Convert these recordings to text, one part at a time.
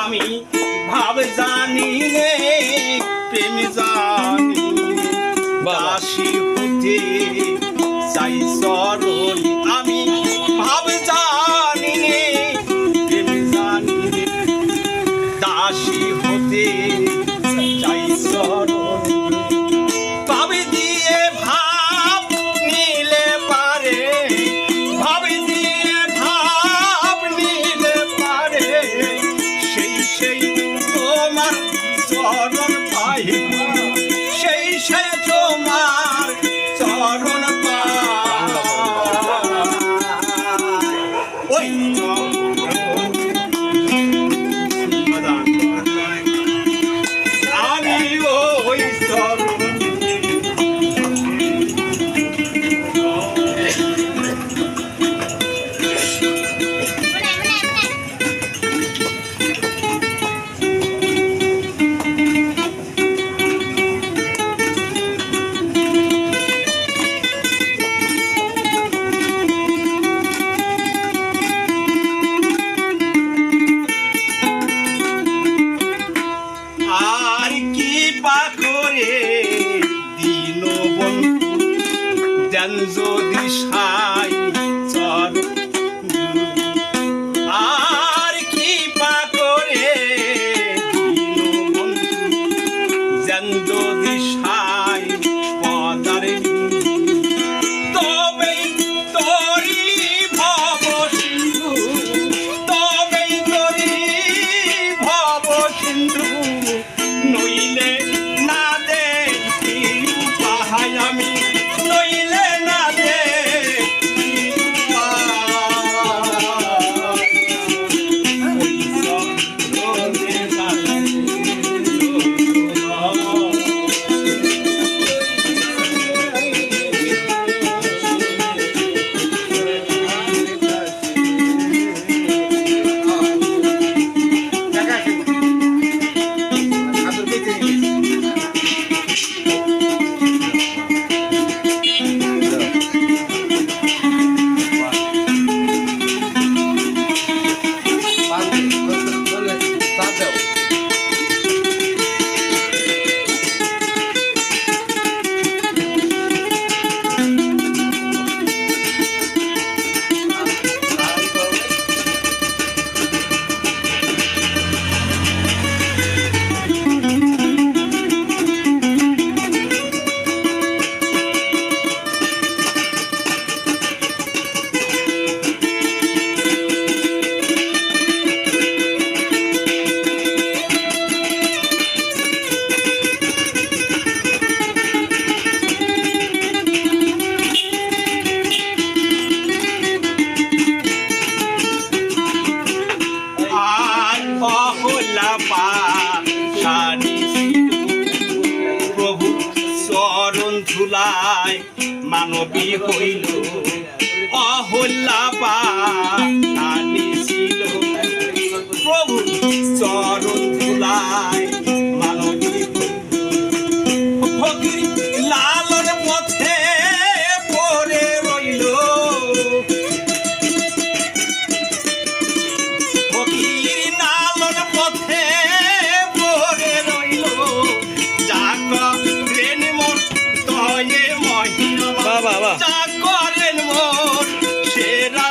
আমি ভাব জানি নে প্রেম জানি। বাসি কিসে তোমার কৃপা করে দিন বন্ধু দেন যদি সা ধুলায় মানবী হইল। অহল্লা পা প্রভু বাবা বাবা করেন মোর সেরা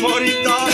Morita